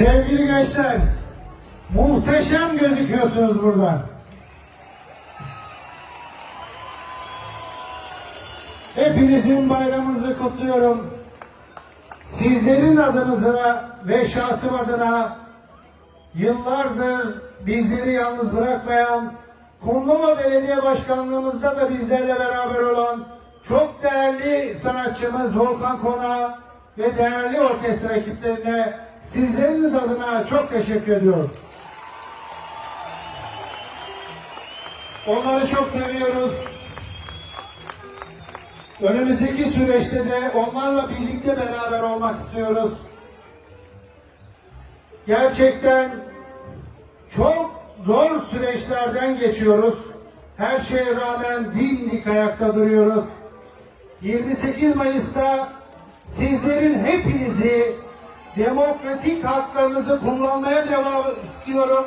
Sevgili gençler, muhteşem gözüküyorsunuz burada. Hepinizin bayramınızı kutluyorum. Sizlerin adınıza ve şahsım adına yıllardır bizleri yalnız bırakmayan, Kumlova Belediye Başkanlığımızda da bizlerle beraber olan çok değerli sanatçımız Volkan Kona ve değerli orkestra ekiplerine sizleriniz adına çok teşekkür ediyorum. Onları çok seviyoruz. Önümüzdeki süreçte de onlarla birlikte beraber olmak istiyoruz. Gerçekten çok zor süreçlerden geçiyoruz. Her şeye rağmen dimdik ayakta duruyoruz. 28 Mayıs'ta sizlerin hepinizi demokratik haklarınızı kullanmaya devam istiyorum.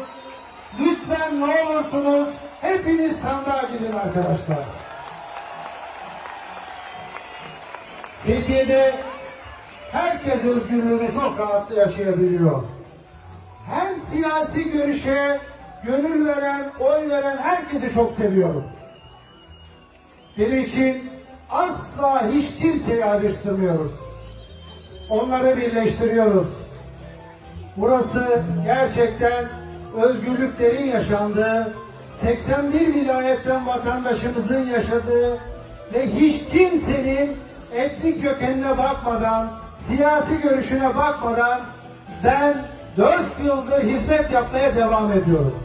Lütfen ne olursunuz hepiniz sandığa gidin arkadaşlar. Fethiye'de herkes özgürlüğünü çok rahat yaşayabiliyor. Her siyasi görüşe gönül veren, oy veren herkesi çok seviyorum. Benim için asla hiç kimseyi ayrıştırmıyoruz. Onları birleştiriyoruz. Burası gerçekten özgürlüklerin yaşandığı, 81 vilayetten vatandaşımızın yaşadığı ve hiç kimsenin etnik kökenine bakmadan, siyasi görüşüne bakmadan ben 4 yıldır hizmet yapmaya devam ediyorum.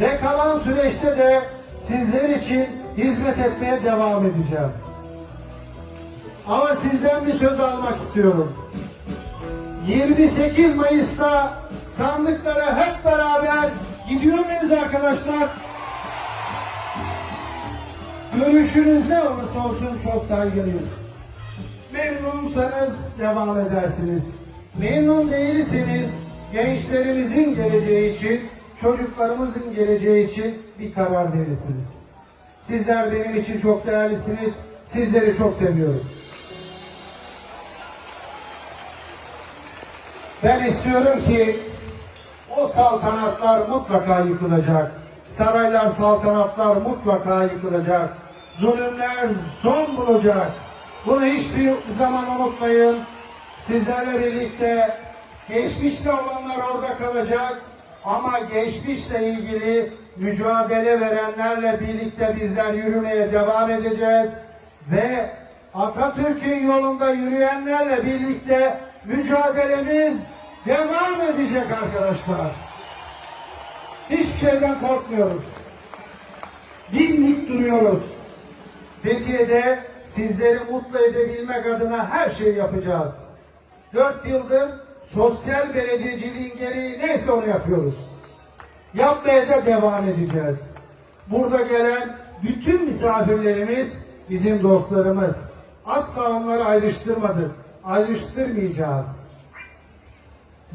Ve kalan süreçte de sizler için hizmet etmeye devam edeceğim. Ama sizden bir söz almak istiyorum. 28 Mayıs'ta sandıklara hep beraber gidiyor muyuz arkadaşlar? Görüşünüz ne olursa olsun çok saygılıyız. Memnunsanız devam edersiniz. Memnun değilseniz gençlerimizin geleceği için, çocuklarımızın geleceği için bir karar verirsiniz. Sizler benim için çok değerlisiniz. Sizleri çok seviyorum. Ben istiyorum ki o saltanatlar mutlaka yıkılacak. Saraylar, saltanatlar mutlaka yıkılacak. Zulümler son bulacak. Bunu hiçbir zaman unutmayın. Sizlerle birlikte geçmişte olanlar orada kalacak. Ama geçmişle ilgili mücadele verenlerle birlikte bizler yürümeye devam edeceğiz. Ve Atatürk'ün yolunda yürüyenlerle birlikte mücadelemiz devam edecek arkadaşlar. Hiçbir şeyden korkmuyoruz. Dimdik duruyoruz. Fethiye'de sizleri mutlu edebilmek adına her şeyi yapacağız. Dört yıldır sosyal belediyeciliğin gereği neyse onu yapıyoruz. Yapmaya da devam edeceğiz. Burada gelen bütün misafirlerimiz bizim dostlarımız. Asla onları ayrıştırmadık. Ayrıştırmayacağız.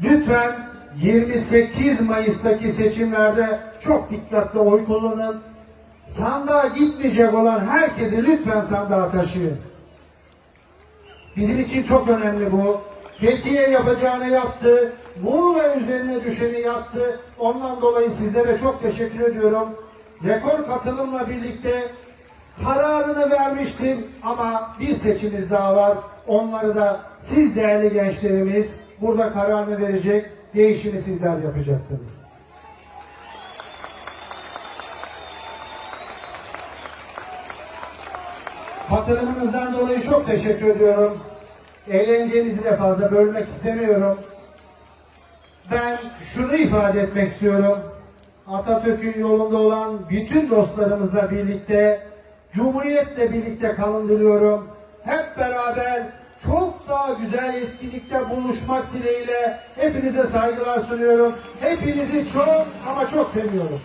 Lütfen 28 Mayıs'taki seçimlerde çok dikkatli oy kullanın. Sandığa gitmeyecek olan herkesi lütfen sandığa taşıyın. Bizim için çok önemli bu. Fethiye yapacağını yaptı. Muğla üzerine düşeni yaptı. Ondan dolayı sizlere çok teşekkür ediyorum. Rekor katılımla birlikte kararını vermiştim ama bir seçimiz daha var. Onları da siz değerli gençlerimiz burada kararını verecek. Değişimi sizler yapacaksınız. Katılımınızdan dolayı çok teşekkür ediyorum. Eğlencenizi de fazla bölmek istemiyorum. Ben şunu ifade etmek istiyorum. Atatürk'ün yolunda olan bütün dostlarımızla birlikte, Cumhuriyet'le birlikte kalın diliyorum. Hep beraber çok daha güzel etkinlikte buluşmak dileğiyle hepinize saygılar sunuyorum. Hepinizi çok ama çok seviyorum.